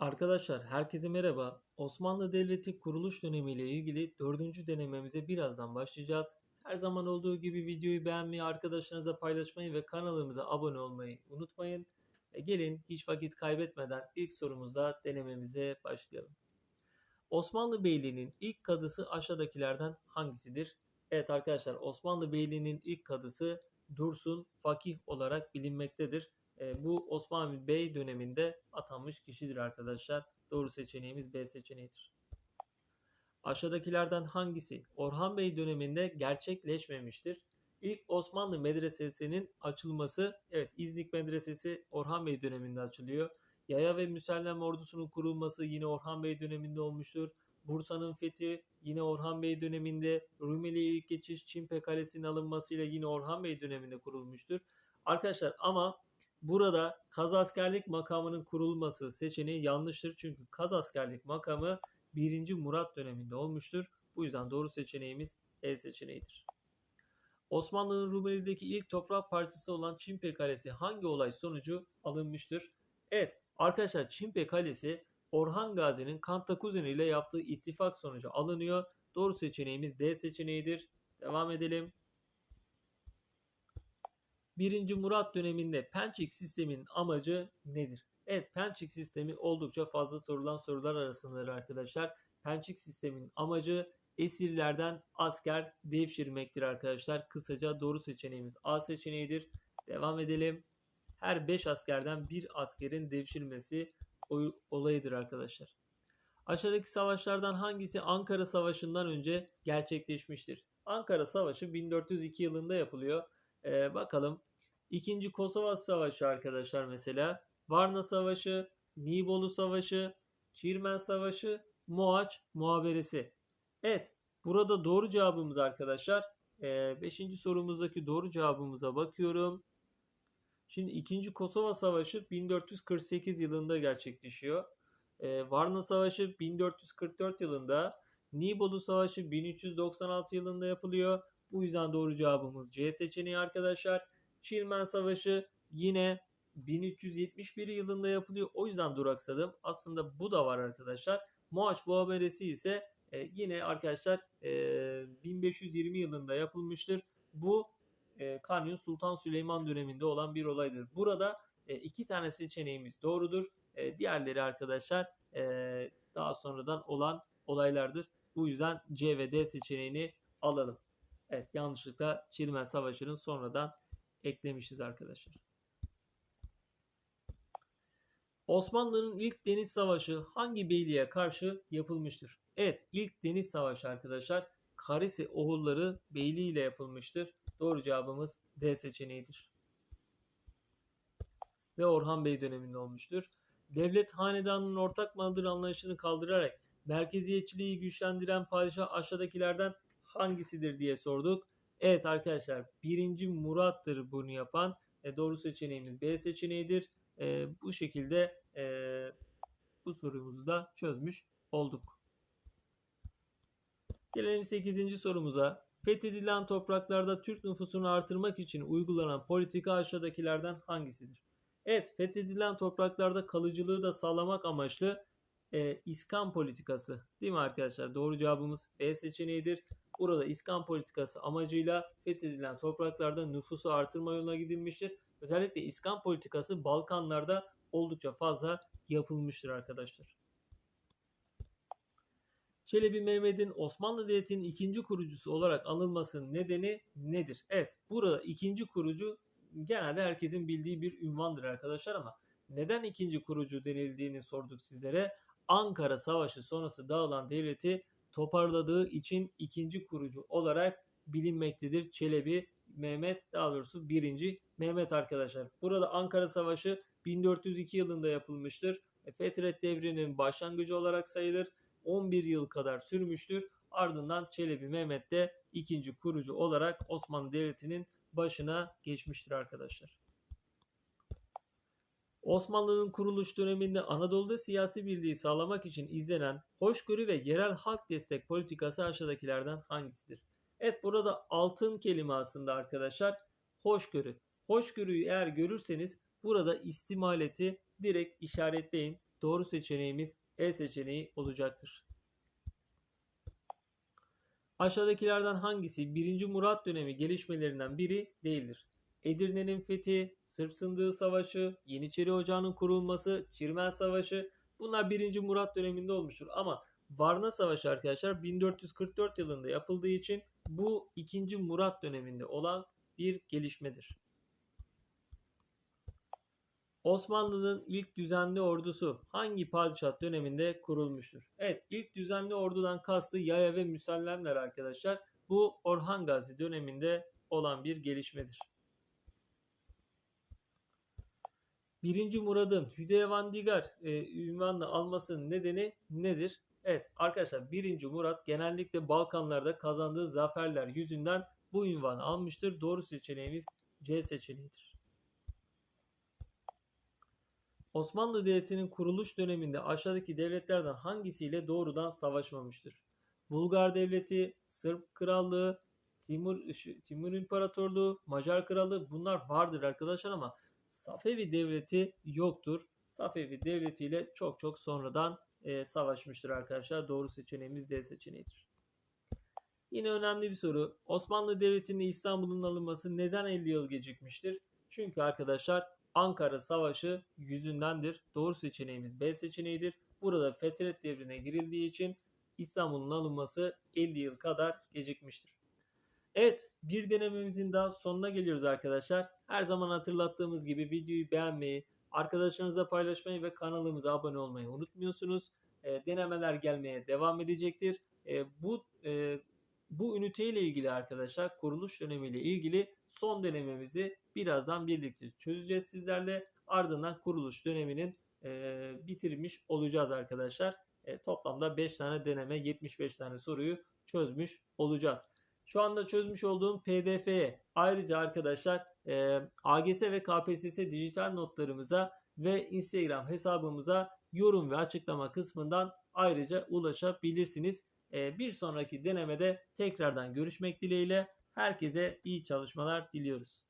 Arkadaşlar herkese merhaba. Osmanlı Devleti kuruluş dönemiyle ilgili dördüncü denememize birazdan başlayacağız. Her zaman olduğu gibi videoyu beğenmeyi, arkadaşlarınıza paylaşmayı ve kanalımıza abone olmayı unutmayın. Ve gelin hiç vakit kaybetmeden ilk sorumuzda denememize başlayalım. Osmanlı Beyliği'nin ilk kadısı aşağıdakilerden hangisidir? Evet arkadaşlar Osmanlı Beyliği'nin ilk kadısı Dursun Fakih olarak bilinmektedir. E, bu Osmanlı Bey döneminde atanmış kişidir arkadaşlar. Doğru seçeneğimiz B seçeneğidir. Aşağıdakilerden hangisi Orhan Bey döneminde gerçekleşmemiştir? İlk Osmanlı medresesinin açılması, evet İznik Medresesi Orhan Bey döneminde açılıyor. Yaya ve Müsellem ordusunun kurulması yine Orhan Bey döneminde olmuştur. Bursa'nın fethi yine Orhan Bey döneminde. Rumeli ilk geçiş Çimpe Kalesi'nin alınmasıyla yine Orhan Bey döneminde kurulmuştur. Arkadaşlar ama Burada kaz askerlik makamının kurulması seçeneği yanlıştır. Çünkü kaz askerlik makamı 1. Murat döneminde olmuştur. Bu yüzden doğru seçeneğimiz E seçeneğidir. Osmanlı'nın Rumeli'deki ilk toprak parçası olan Çimpe Kalesi hangi olay sonucu alınmıştır? Evet arkadaşlar Çimpe Kalesi Orhan Gazi'nin Kantakuzin ile yaptığı ittifak sonucu alınıyor. Doğru seçeneğimiz D seçeneğidir. Devam edelim. 1. Murat döneminde Pençik sisteminin amacı nedir? Evet Pençik sistemi oldukça fazla sorulan sorular arasındadır arkadaşlar. Pençik sistemin amacı esirlerden asker devşirmektir arkadaşlar. Kısaca doğru seçeneğimiz A seçeneğidir. Devam edelim. Her 5 askerden bir askerin devşirmesi olayıdır arkadaşlar. Aşağıdaki savaşlardan hangisi Ankara Savaşı'ndan önce gerçekleşmiştir? Ankara Savaşı 1402 yılında yapılıyor. Ee, bakalım İkinci Kosova Savaşı arkadaşlar mesela. Varna Savaşı, Nibolu Savaşı, Çirmen Savaşı, Moaç Muhaberesi. Evet burada doğru cevabımız arkadaşlar. 5. Ee, sorumuzdaki doğru cevabımıza bakıyorum. Şimdi 2. Kosova Savaşı 1448 yılında gerçekleşiyor. Ee, Varna Savaşı 1444 yılında. Nibolu Savaşı 1396 yılında yapılıyor. Bu yüzden doğru cevabımız C seçeneği arkadaşlar. Çirmen Savaşı yine 1371 yılında yapılıyor. O yüzden duraksadım. Aslında bu da var arkadaşlar. Moaç Muhaberesi ise e, yine arkadaşlar e, 1520 yılında yapılmıştır. Bu e, Kanuni Sultan Süleyman döneminde olan bir olaydır. Burada e, iki tane seçeneğimiz doğrudur. E, diğerleri arkadaşlar e, daha sonradan olan olaylardır. Bu yüzden C ve D seçeneğini alalım. Evet yanlışlıkla Çirmen Savaşı'nın sonradan eklemişiz arkadaşlar. Osmanlı'nın ilk deniz savaşı hangi beyliğe karşı yapılmıştır? Evet ilk deniz savaşı arkadaşlar Karisi Oğulları Beyliği ile yapılmıştır. Doğru cevabımız D seçeneğidir. Ve Orhan Bey döneminde olmuştur. Devlet hanedanının ortak malıdır anlayışını kaldırarak merkeziyetçiliği güçlendiren padişah aşağıdakilerden hangisidir diye sorduk. Evet arkadaşlar birinci Murat'tır bunu yapan. E, doğru seçeneğimiz B seçeneğidir. E, bu şekilde e, bu sorumuzu da çözmüş olduk. Gelelim 8. sorumuza. Fethedilen topraklarda Türk nüfusunu artırmak için uygulanan politika aşağıdakilerden hangisidir? Evet, fethedilen topraklarda kalıcılığı da sağlamak amaçlı e, İskan politikası değil mi arkadaşlar? Doğru cevabımız B seçeneğidir. Burada İskan politikası amacıyla fethedilen topraklarda nüfusu artırma yoluna gidilmiştir. Özellikle İskan politikası Balkanlarda oldukça fazla yapılmıştır arkadaşlar. Çelebi Mehmet'in Osmanlı Devleti'nin ikinci kurucusu olarak anılmasının nedeni nedir? Evet burada ikinci kurucu genelde herkesin bildiği bir ünvandır arkadaşlar ama neden ikinci kurucu denildiğini sorduk sizlere. Ankara Savaşı sonrası dağılan devleti toparladığı için ikinci kurucu olarak bilinmektedir. Çelebi Mehmet daha doğrusu birinci Mehmet arkadaşlar. Burada Ankara Savaşı 1402 yılında yapılmıştır. E, Fetret devrinin başlangıcı olarak sayılır. 11 yıl kadar sürmüştür. Ardından Çelebi Mehmet de ikinci kurucu olarak Osmanlı Devleti'nin başına geçmiştir arkadaşlar. Osmanlı'nın kuruluş döneminde Anadolu'da siyasi birliği sağlamak için izlenen hoşgörü ve yerel halk destek politikası aşağıdakilerden hangisidir? Evet burada altın kelime aslında arkadaşlar hoşgörü. Hoşgörüyü eğer görürseniz burada istimaleti direkt işaretleyin. Doğru seçeneğimiz E seçeneği olacaktır. Aşağıdakilerden hangisi 1. Murat dönemi gelişmelerinden biri değildir? Edirne'nin fethi, Sırp Sındığı Savaşı, Yeniçeri Ocağı'nın kurulması, Çirmen Savaşı bunlar 1. Murat döneminde olmuştur. Ama Varna Savaşı arkadaşlar 1444 yılında yapıldığı için bu 2. Murat döneminde olan bir gelişmedir. Osmanlı'nın ilk düzenli ordusu hangi padişah döneminde kurulmuştur? Evet ilk düzenli ordudan kastı yaya ve müsellemler arkadaşlar. Bu Orhan Gazi döneminde olan bir gelişmedir. 1. Murad'ın Hüdevandigar e, ünvanını almasının nedeni nedir? Evet arkadaşlar 1. Murat genellikle Balkanlarda kazandığı zaferler yüzünden bu ünvanı almıştır. Doğru seçeneğimiz C seçeneğidir. Osmanlı Devleti'nin kuruluş döneminde aşağıdaki devletlerden hangisiyle doğrudan savaşmamıştır? Bulgar Devleti, Sırp Krallığı, Timur, Timur İmparatorluğu, Macar Krallığı bunlar vardır arkadaşlar ama Safevi Devleti yoktur. Safevi Devleti ile çok çok sonradan e, savaşmıştır arkadaşlar. Doğru seçeneğimiz D seçeneğidir. Yine önemli bir soru. Osmanlı Devleti'nde İstanbul'un alınması neden 50 yıl gecikmiştir? Çünkü arkadaşlar Ankara Savaşı yüzündendir. Doğru seçeneğimiz B seçeneğidir. Burada Fetret devrine girildiği için İstanbul'un alınması 50 yıl kadar gecikmiştir. Evet bir denememizin daha sonuna geliyoruz arkadaşlar. Her zaman hatırlattığımız gibi videoyu beğenmeyi, arkadaşlarınızla paylaşmayı ve kanalımıza abone olmayı unutmuyorsunuz. E, denemeler gelmeye devam edecektir. E, bu e, bu ünite ile ilgili arkadaşlar kuruluş dönemiyle ilgili son denememizi birazdan birlikte çözeceğiz sizlerle. Ardından kuruluş döneminin e, bitirmiş olacağız arkadaşlar. E, toplamda 5 tane deneme 75 tane soruyu çözmüş olacağız. Şu anda çözmüş olduğum pdf'ye ayrıca arkadaşlar e, AGS ve KPSS dijital notlarımıza ve Instagram hesabımıza yorum ve açıklama kısmından ayrıca ulaşabilirsiniz. E, bir sonraki denemede tekrardan görüşmek dileğiyle herkese iyi çalışmalar diliyoruz.